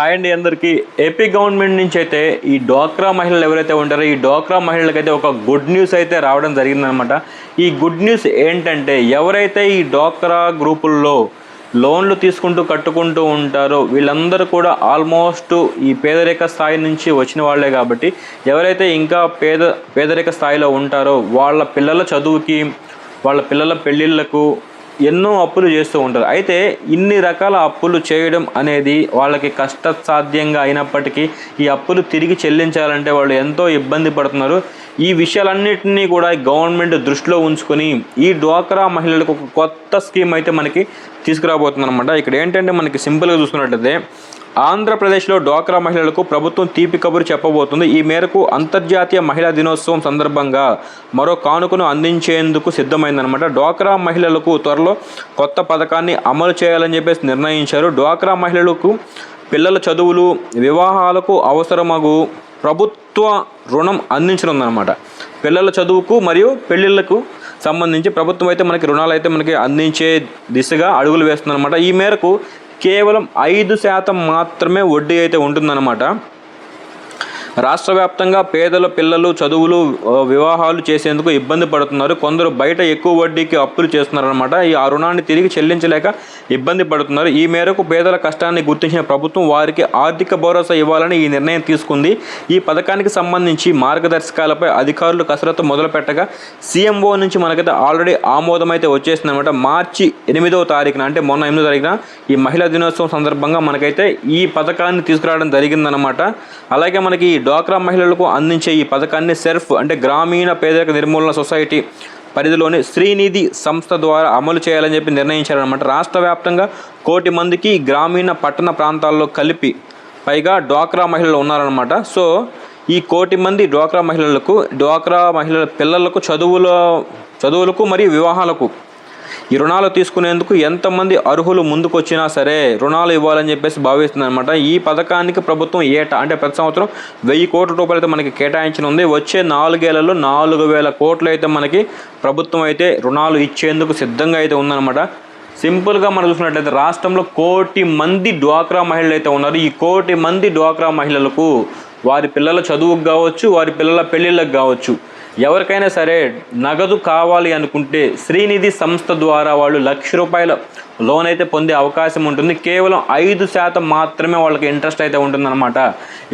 Hi అండి అందరికీ. AP government నుంచి అయితే ఈ డోక్రా మహిళలు ఎవరైతే ఉంటారో ఈ డోక్రా మహిళలకైతే ఒక గుడ్ న్యూస్ అయితే రావడం జరిగిందనమాట ఈ గుడ్ న్యూస్ ఏంటంటే ఎవరైతే ఈ డోక్రా గ్రూపుల్లో లోన్లు తీసుకుంటూ కట్టుకుంటూ ఉంటారో వీళ్ళందరూ కూడా ఆల్మోస్ట్ ఈ పేదరిక స్థాయి నుంచి వచ్చిన వాళ్ళే కాబట్టి ఎవరైతే ఇంకా పేద పేదరిక స్థాయిలో ఉంటారో వాళ్ళ పిల్లల చదువుకి వాళ్ళ పిల్లల పెళ్ళిళ్ళకు ఎన్నో అప్పులు చేస్తూ ఉంటారు. అయితే ఇన్ని రకాల అప్పులు చేయడం అనేది వాళ్ళకి కష్టసాధ్యంగా అయినప్పటికీ ఈ అప్పులు తిరిగి చెల్లించాలంటే వాళ్ళు ఎంతో ఇబ్బంది పడుతున్నారు. ఈ విషయాలన్నింటినీ కూడా గవర్నమెంట్ దృష్టిలో ఉంచుకొని ఈ డ్వాక్రా మహిళలకు ఒక కొత్త స్కీమ్ అయితే మనకి తీసుకురాబోతుంది అనమాట ఇక్కడ ఏంటంటే మనకి సింపుల్గా చూసుకున్నట్లయితే ఆంధ్రప్రదేశ్లో డ్వాక్రా మహిళలకు ప్రభుత్వం తీపి కబురు చెప్పబోతుంది. ఈ మేరకు అంతర్జాతీయ మహిళా దినోత్సవం సందర్భంగా మరో కానుకను అందించేందుకు సిద్ధమైందనమాట డ్వాక్రా మహిళలకు త్వరలో కొత్త పథకాన్ని అమలు చేయాలని చెప్పేసి నిర్ణయించారు. డ్వాక్రా మహిళలకు పిల్లల చదువులు వివాహాలకు అవసరమగు ప్రభుత్వ రుణం అందించనుందనమాట పిల్లల చదువుకు మరియు పెళ్ళిళ్ళకు సంబంధించి ప్రభుత్వం అయితే మనకి రుణాలు అయితే మనకి అందించే దిశగా అడుగులు వేస్తుందన్నమాట. ఈ మేరకు కేవలం ఐదు శాతం మాత్రమే వడ్డీ అయితే ఉంటుందన్నమాట. రాష్ట్ర వ్యాప్తంగా పేదల పిల్లలు చదువులు వివాహాలు చేసేందుకు ఇబ్బంది పడుతున్నారు. కొందరు బయట ఎక్కువ వడ్డీకి అప్పులు చేస్తున్నారనమాట ఈ ఆ రుణాన్ని తిరిగి చెల్లించలేక ఇబ్బంది పడుతున్నారు. ఈ మేరకు పేదల కష్టాన్ని గుర్తించిన ప్రభుత్వం వారికి ఆర్థిక భరోసా ఇవ్వాలని ఈ నిర్ణయం తీసుకుంది. ఈ పథకానికి సంబంధించి మార్గదర్శకాలపై అధికారులు కసరత్తు మొదలు పెట్టగా సీఎంఓ నుంచి మనకైతే ఆల్రెడీ ఆమోదం అయితే వచ్చేసిందనమాట మార్చి ఎనిమిదవ తారీఖున అంటే మొన్న ఎనిమిదో తారీఖున ఈ మహిళా దినోత్సవం సందర్భంగా మనకైతే ఈ పథకాన్ని తీసుకురావడం జరిగిందనమాట అలాగే మనకి ఈ డ్వాక్రా మహిళలకు అందించే ఈ పథకాన్ని సెర్ఫ్ అంటే గ్రామీణ పేదరిక నిర్మూలన సొసైటీ పరిధిలోని శ్రీనిధి సంస్థ ద్వారా అమలు చేయాలని చెప్పి నిర్ణయించారనమాట రాష్ట్ర వ్యాప్తంగా కోటి మందికి గ్రామీణ పట్టణ ప్రాంతాల్లో కలిపి పైగా డ్వాక్రా మహిళలు ఉన్నారనమాట సో ఈ కోటి మంది డ్వాక్రా మహిళలకు డ్వాక్రా మహిళల పిల్లలకు చదువుల చదువులకు మరియు వివాహాలకు ఈ రుణాలు తీసుకునేందుకు ఎంతమంది అర్హులు ముందుకు వచ్చినా సరే రుణాలు ఇవ్వాలని చెప్పేసి భావిస్తుందన్నమాట. ఈ పథకానికి ప్రభుత్వం ఏటా అంటే ప్రతి సంవత్సరం వెయ్యి కోట్ల రూపాయలు అయితే మనకి కేటాయించనుంది. వచ్చే నాలుగేళ్ళలో నాలుగు వేల కోట్లు అయితే మనకి ప్రభుత్వం అయితే రుణాలు ఇచ్చేందుకు సిద్ధంగా అయితే ఉందన్నమాట. సింపుల్గా మనం చూసినట్లయితే రాష్ట్రంలో కోటి మంది డ్వాక్రా మహిళలు అయితే ఉన్నారు. ఈ కోటి మంది డ్వాక్రా మహిళలకు వారి పిల్లల చదువుకు కావచ్చు వారి పిల్లల పెళ్ళిళ్ళకు కావచ్చు ఎవరికైనా సరే నగదు కావాలి అనుకుంటే శ్రీనిధి సంస్థ ద్వారా వాళ్ళు లక్ష రూపాయల లోన్ అయితే పొందే అవకాశం ఉంటుంది. కేవలం ఐదు శాతం మాత్రమే వాళ్ళకి ఇంట్రెస్ట్ అయితే ఉంటుందన్నమాట.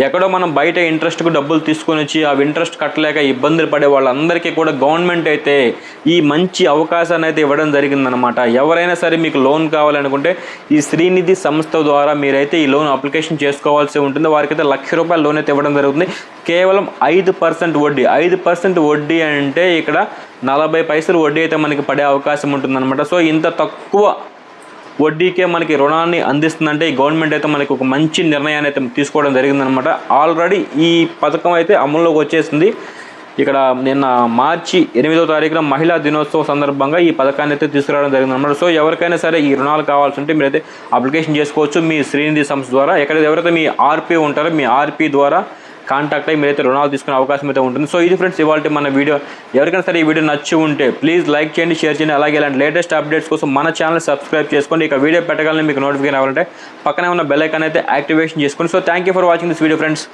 ఎక్కడో మనం బయట ఇంట్రెస్ట్కు డబ్బులు తీసుకొని వచ్చి ఆ ఇంట్రెస్ట్ కట్టలేక ఇబ్బందులు పడే వాళ్ళందరికీ కూడా గవర్నమెంట్ అయితే ఈ మంచి అవకాశాన్ని అయితే ఇవ్వడం జరిగిందనమాట ఎవరైనా సరే మీకు లోన్ కావాలనుకుంటే ఈ శ్రీనిధి సంస్థ ద్వారా మీరైతే ఈ లోన్ అప్లికేషన్ చేసుకోవాల్సి ఉంటుంది. వారికైతే లక్ష రూపాయల లోన్ అయితే ఇవ్వడం జరుగుతుంది. కేవలం ఐదు పర్సెంట్ వడ్డీ. ఐదు పర్సెంట్ వడ్డీ అంటే ఇక్కడ నలభై పైసలు వడ్డీ అయితే మనకి పడే అవకాశం ఉంటుందన్నమాట. సో ఇంత తక్కువ వడ్డీకే మనకి రుణాన్ని అందిస్తుందంటే ఈ గవర్నమెంట్ అయితే మనకి ఒక మంచి నిర్ణయాన్ని అయితే తీసుకోవడం జరిగిందనమాట ఆల్రెడీ ఈ పథకం అయితే అమల్లోకి వచ్చేసింది. ఇక్కడ నిన్న మార్చి ఎనిమిదో తారీఖున మహిళా దినోత్సవం సందర్భంగా ఈ పథకాన్ని అయితే తీసుకురావడం జరిగిందన్నమాట. సో ఎవరికైనా సరే ఈ రుణాలు కావాల్సి ఉంటే మీరైతే అప్లికేషన్ చేసుకోవచ్చు మీ శ్రీనిధి సంస్థ ద్వారా. ఎక్కడ ఎవరైతే మీ ఆర్పీ ఉంటారో మీ ఆర్పీ ద్వారా కాంటాక్ట్ అయ్యి మీరైతే రుణాలు తీసుకునే అవకాశం అయితే ఉంటుంది. సో ఇది ఫ్రెండ్స్ ఇవాళ మన వీడియో. ఎవరికైనా సరే ఈ వీడియో నచ్చి ఉంటే ప్లీజ్ లైక్ చేయండి షేర్ చేయండి. అలాగే ఇలాంటి లేటెస్ట్ అప్డేట్స్ కోసం మన ఛానల్ సబ్స్క్రైబ్ చేసుకోండి ఇక వీడియో పెట్టగానే మీకు నోటిఫికేషన్ అవ్వాలంటే పక్కనే ఉన్న బెల్ ఐకాన్ అయితే యాక్టివేషన్ చేసుకోండి so thank you for watching this video friends